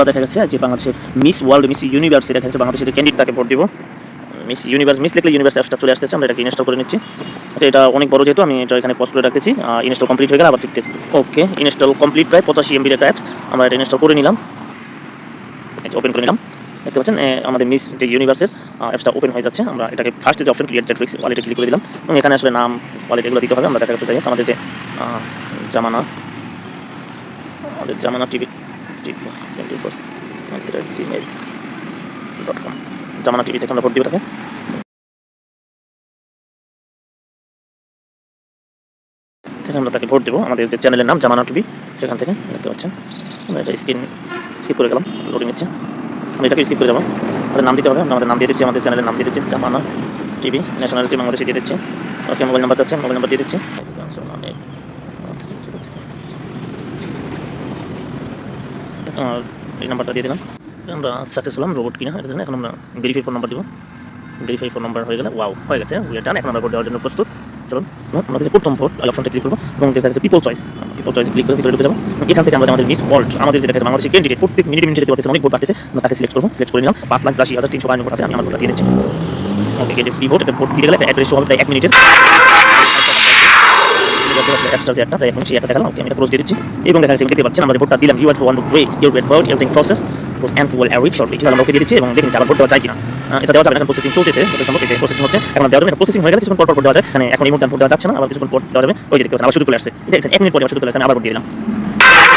আমরা দেখা যাচ্ছে যে বাংলাদেশের মিস ওয়ার্ল্ড মিস ইউনিভার্সে দেখা যাচ্ছে বাংলাদেশের ক্যান্ডিডেট তাকে ভোট দিব। মিস ইউনিভার্স মিস লিখলে ইউনিভার্স অ্যাপসটা চলে আসতেছে, আমরা এটাকে ইনস্টল করে নিচ্ছি। এটা অনেক বড় যেহেতু, আমি এটা এখানে পজ করে রাখতেছি ইনস্টল কমপ্লিট হয়ে গেলে আবার ফিরতেছি। ওকে ইনস্টল কমপ্লিট প্রায় পঁচাশি এমবির একটা অ্যাপস আমরা এটা ইনস্টল করে নিলাম। ওপেন করে নিলাম। দেখতে পাচ্ছেন আমাদের মিস যে ইউনিভার্সের অ্যাপসটা ওপেন হয়ে যাচ্ছে। আমরা এটাকে ফার্স্ট যে অপশন ক্রিয়েট চ্যাট্রিক্স ওয়ালেটে ক্লিক করে দিলাম। এবং এখানে আসলে নাম ওয়ালেট এগুলো দিতে হবে, আমরা দেখা যাচ্ছে আমাদের যে জামানা, আমাদের জামানা টিভি টিভি জামানা টিভি থেকে আমরা ভোট দিব তাকে আমরা তাকে ভোট দেবো আমাদের যে চ্যানেলের নাম জামানা টিভি সেখান থেকে দেখতে পাচ্ছেন আমরা এটা স্ক্রিন স্কিপ করে গেলাম লোডিং নিচ্ছে আমি এটাকে স্কিপ করে যাব আমাদের নাম দিতে হবে আমাদের নাম দিয়ে দিচ্ছি আমাদের চ্যানেলের নাম দিয়ে দিচ্ছি জামানা টিভি ন্যাশনালিটি বাংলাদেশে দিয়ে দিচ্ছি ওকে মোবাইল নাম্বার চাচ্ছে মোবাইল নাম্বার দিয়ে দিচ্ছি এই নাম্বারটা দিয়ে দিলাম। আমরা সাকসেস হলাম রোবট কিনা এটার জন্য এখন আমরা ভেরিফাই ফোন নাম্বার দিব। ভেরিফাই ফোন নাম্বার হয়ে গেলে ওয়াও হয়ে গেছে উই ডান এখন আমরা ভোট দেওয়ার জন্য প্রস্তুত। চলুন, আমরা যে প্রথম ভোট এই অপশনটা ক্লিক করব, এবং যেটা আছে people choice people choice click করে ভিতরে ঢুকে যাব। এখান থেকে আমরা আমাদের মিস ওয়ার্ল্ড আমাদের যেটা আছে বাংলাদেশের ক্যান্ডিডেট প্রত্যেক মিনিট মিনিটে দেখতে পাচ্ছি অনেক ভোট পাচ্ছে আমরা তাকে সিলেক্ট করব সিলেক্ট করে নিলাম, পাঁচ লাখ আশি হাজার তিনশো বান্ন ভোট আছে, আমি আমার ভোটটা দিয়ে দিচ্ছি। ওকে ফ্রি ভোট এটা ভোট দিয়ে গেলে একটা অ্যাড্রেস হবে প্রায় এক মিনিটের অ্যাপসটা যে আমরা দিলাম you are one process okay দিয়ে দিচ্ছি এবং দেখুন যায় কিনা। এটা দেওয়া প্রসেসিং প্রসেসিং এখন প্রসেসিং মানে যাচ্ছে না, আবার কিছুক্ষণ এক মিনিট পরে শুরু চলে আবার দিলাম।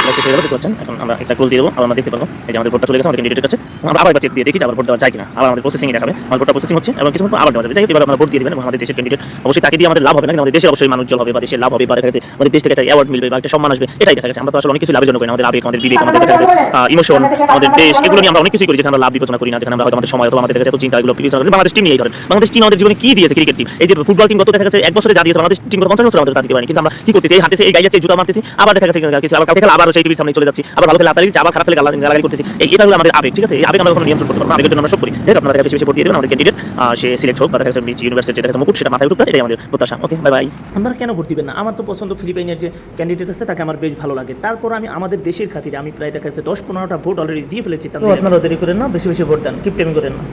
দেখতে পাচ্ছেন। এখন আমরা একটা দিয়ে দেবো। আবার দেখতে পাবো এই যে আমাদের ভোটটা চলে গেছে আমাদের কাছে। আমরা আবার চেক দিয়ে দেখি আবার ভোট দেওয়া যায় কিনা। আবার আমাদের প্রসেসিং দেখাবে। আমার ভোটটা প্রসেসিং হচ্ছে এবং পর আবার দেওয়া যাবে। যাই ভোট দিয়ে আমাদের দেশের ক্যান্ডিডেট অবশ্যই তাকে দিয়ে আমাদের লাভ হবে। না আমাদের দেশের অবশ্যই মানুষ জল হবে বা দেশের লাভ হবে বা দেখা আমাদের দেশ থেকে একটা মিলবে বা একটা সম্মান আসবে, এটাই দেখা যাচ্ছে আমরা তো আসলে অনেক কিছু লাভের জন্য করি আমাদের আমাদের আমাদের ইমোশন আমাদের দেশ, এগুলো নিয়ে আমরা অনেক কিছুই করি যেখানে আমরা লাভ বিবেচনা করি না, যেখানে আমরা আমাদের সময় আমাদের যাচ্ছে চিন্তা, এগুলো বিবেচনা করি বাংলাদেশ টিম নিয়েই ধরেন। বাংলাদেশ টিম আমাদের জীবনে কি দিয়েছে ক্রিকেট টিম এই যে ফুটবল টিম গত দেখা যাচ্ছে এক বছরে টিম পঞ্চাশ বছর আমাদের তা কিন্তু আমরা কি জুতা মারতেছি, আবার দেখা কিছু আবার আবার সেই টিভির সামনে চলে যাচ্ছি। আবার ভালো খেলে আবার খারাপ খেলে গালাগালি করতেছি। এই এটা হলো আমাদের আবেগ ঠিক আছে? এই আবেগ আমরা কখনো নিয়ন্ত্রণ করতে পারব আবেগের জন্য আমরা সব করি। দেখো আপনারা বেশি বেশি ভোট দিয়ে দেবেন আমাদের ক্যান্ডিডেট সে সিলেক্ট হোক বা দেখা যাচ্ছে ইউনিভার্সিটি যেটা মুকুট সেটা মাথায় উঠবে এটাই আমাদের প্রত্যাশা। ওকে বাই বাই আপনারা কেন ভোট দিবেন না? আমার তো পছন্দ ফিলিপাইনের যে ক্যান্ডিডেট আছে তাকে আমার বেশ ভালো লাগে। তারপর আমি আমাদের দেশের খাতিরে আমি প্রায় দেখা যাচ্ছে দশ পনেরোটা ভোট অলরেডি দিয়ে ফেলেছি। তাহলে আপনারা দেরি করেন না বেশি বেশি ভোট দেন। কিপটেমি করেন না।